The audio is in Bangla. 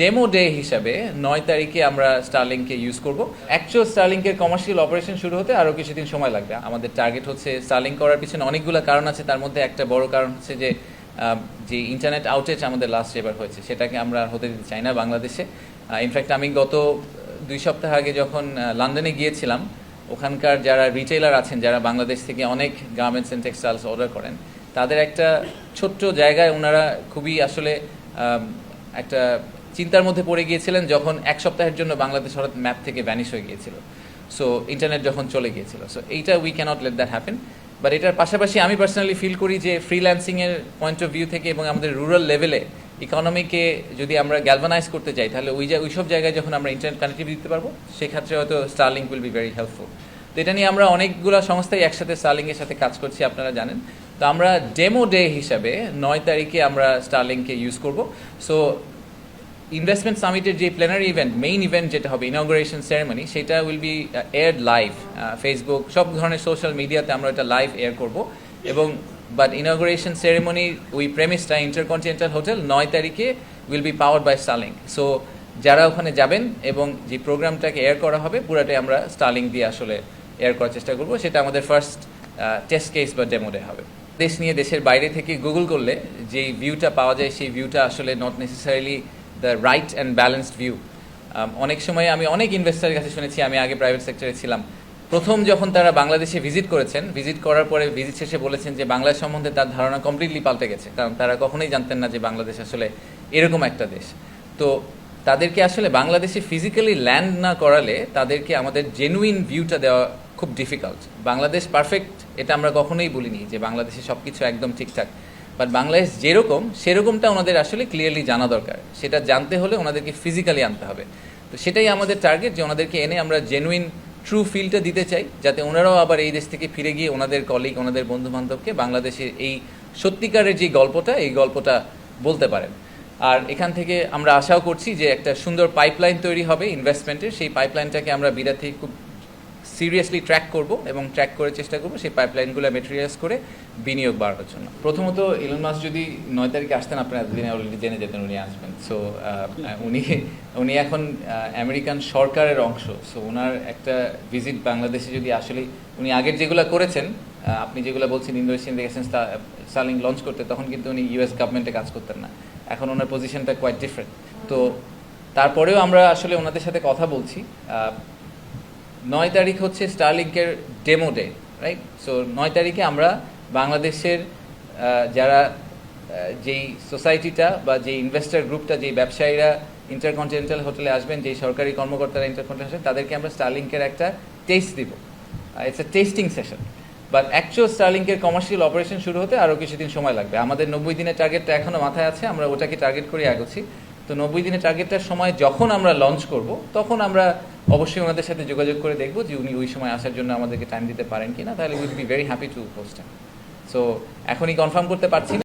ডেমো ডে হিসাবে নয় তারিখে আমরা স্টারলিংকে ইউজ করব। অ্যাকচুয়াল স্টারলিংকের কমার্শিয়াল অপারেশন শুরু হতে আরও কিছুদিন সময় লাগবে। আমাদের টার্গেট হচ্ছে স্টারলিং করার পিছনে অনেকগুলো কারণ আছে। তার মধ্যে একটা বড় কারণ হচ্ছে যে যে ইন্টারনেট আউটেজ আমাদের লাস্ট এবার হয়েছে, সেটাকে আমরা হতে দিতে চাই না বাংলাদেশে। ইনফ্যাক্ট আমি গত দুই সপ্তাহ আগে যখন লন্ডনে গিয়েছিলাম, ওখানকার যারা রিটেলার আছেন, যারা বাংলাদেশ থেকে অনেক গার্মেন্টস অ্যান্ড টেক্সটাইলস অর্ডার করেন, তাদের একটা ছোট্ট জায়গায় ওনারা খুবই আসলে একটা চিন্তার মধ্যে পড়ে গিয়েছিলেন যখন এক সপ্তাহের জন্য বাংলাদেশ হঠাৎ ম্যাপ থেকে ভ্যানিশ হয়ে গিয়েছিল। সো ইন্টারনেট যখন চলে গিয়েছিল। সো এইটা we can't let that happen but এটার পাশাপাশি আমি পার্সোনালি ফিল করি যে ফ্রিল্যান্সিংয়ের পয়েন্ট অফ ভিউ থেকে এবং আমাদের রুরাল লেভেলে ইকোনমিকে যদি আমরা গ্যালভানাইজ করতে চাই, তাহলে ওই ওই সব জায়গায় যখন আমরা ইন্টারনেট কানেক্টিভিটি দিতে পারব, সেক্ষেত্রে হয়তো Starlink will be very helpful তো এটা নিয়ে আমরা অনেকগুলো সংস্থাই একসাথে স্টার্লিংয়ের সাথে কাজ করছি, আপনারা জানেন। তো আমরা ডেমো ডে হিসাবে নয় তারিখে আমরা স্টার্লিংকে ইউজ করব। সো ইনভেস্টমেন্ট সামিটের যে প্ল্যানারি ইভেন্ট মেইন ইভেন্ট যেটা হবে ইনগ্রেশন সেরেমনি সেটা will be air live Facebook সব ধরনের সোশ্যাল মিডিয়াতে আমরা এটা লাইভ এয়ার করব। এবং বাট ইনগ্রেশন সেরেমনি ওই প্রেমিসটা ইন্টারকন্টিনেন্টাল হোটেল নয় তারিখে will be power by Starlink so যারা ওখানে যাবেন এবং যে প্রোগ্রামটাকে এয়ার করা হবে, পুরাটাই আমরা স্টালিং দিয়ে আসলে এয়ার করার চেষ্টা করব। সেটা আমাদের ফার্স্ট টেস্ট কেস বা ডেমো ডে হবে। দেশ নিয়ে দেশের বাইরে থেকে গুগল করলে যেই ভিউটা পাওয়া যায়, সেই ভিউটা আসলে not necessarily the right and balanced view অনেক সময় আমি অনেক ইনভেস্টারের কাছে শুনেছি, আমি আগে প্রাইভেট সেক্টরে ছিলাম। প্রথম যখন তারা বাংলাদেশে ভিজিট করেছেন ভিজিট করার পরে ভিজিট শেষে বলেছেন যে বাংলাদেশ সম্বন্ধে তার ধারণা কমপ্লিটলি পাল্টে গেছে। কারণ তারা কখনোই জানতেন না যে বাংলাদেশ আসলে এরকম একটা দেশ। তো তাদেরকে আসলে বাংলাদেশে ফিজিক্যালি ল্যান্ড না করালে তাদেরকে আমাদের জেনুইন ভিউটা দেওয়া খুব ডিফিকাল্ট বাংলাদেশ পারফেক্ট এটা আমরা কখনোই বলিনি যে বাংলাদেশে সব কিছু একদম ঠিকঠাক। বাট বাংলাদেশ যেরকম, সেরকমটা ওনাদের আসলে ক্লিয়ারলি জানা দরকার। সেটা জানতে হলে ওনাদেরকে ফিজিক্যালি আনতে হবে। তো সেটাই আমাদের টার্গেট যে ওনাদেরকে এনে আমরা জেনুইন ট্রু ফিলটা দিতে চাই, যাতে ওনারাও আবার এই দেশ থেকে ফিরে গিয়ে ওনাদের কলিগ ওনাদের বন্ধু বান্ধবকে বাংলাদেশের এই সত্যিকারের যে গল্পটা, এই গল্পটা বলতে পারেন। আর এখান থেকে আমরা আশাও করছি যে একটা সুন্দর পাইপলাইন তৈরি হবে ইনভেস্টমেন্টের সেই পাইপলাইনটাকে আমরা বিরাট থেকে খুব সিরিয়াসলি ট্র্যাক করব এবং ট্র্যাক করে চেষ্টা করব সেই পাইপলাইনগুলো মেটেরিয়ালস করে বিনিয়োগ বাড়ানোর জন্য। প্রথমত ইলন মাস যদি নয় তারিখে আসতেন আপনারা এতদিনে অলরেডি জেনে যেতেন উনি আসবেন। সো উনি উনি এখন আমেরিকান সরকারের অংশ। সো ওনার একটা ভিজিট বাংলাদেশে যদি আসলে উনি আগের যেগুলো করেছেন আপনি যেগুলো বলছেন ইন্দোনেশিয়ান দেখেছেন স্টার্লিং লঞ্চ করতে, তখন কিন্তু উনি ইউএস গভর্নমেন্টে কাজ করতেন না। এখন ওনার পজিশনটা কোয়াইট ডিফারেন্ট তো, তারপরেও আমরা আসলে ওনাদের সাথে কথা বলছি। নয় তারিখ হচ্ছে স্টারলিংকের ডেমো ডে রাইট সো নয় তারিখে আমরা বাংলাদেশের যারা যেই সোসাইটিটা বা যেই ইনভেস্টার গ্রুপটা যেই ব্যবসায়ীরা ইন্টারকন্টিনেন্টাল হোটেলে আসবেন, যেই সরকারি কর্মকর্তারা ইন্টারকন্টিনেন্টাল আসবেন, তাদেরকে আমরা স্টারলিংকের একটা টেস্ট দিব। It's a testing session but actual স্টারলিংকের commercial operation শুরু হতে আরও কিছুদিন সময় লাগবে। আমাদের নব্বই দিনের টার্গেটটা এখনও মাথায় আছে, আমরা ওটাকে টার্গেট করে আগোচ্ছি তো নব্বই দিনের টার্গেটটার সময় যখন আমরা লঞ্চ করব, তখন আমরা অবশ্যই ওনাদের সাথে যোগাযোগ করে দেখব যে উনি ওই সময় আসার জন্য আমাদেরকে টাইম দিতে পারেন কিনা, তাহলে will be very happy to host so এখনই কনফার্ম করতে পারছি না।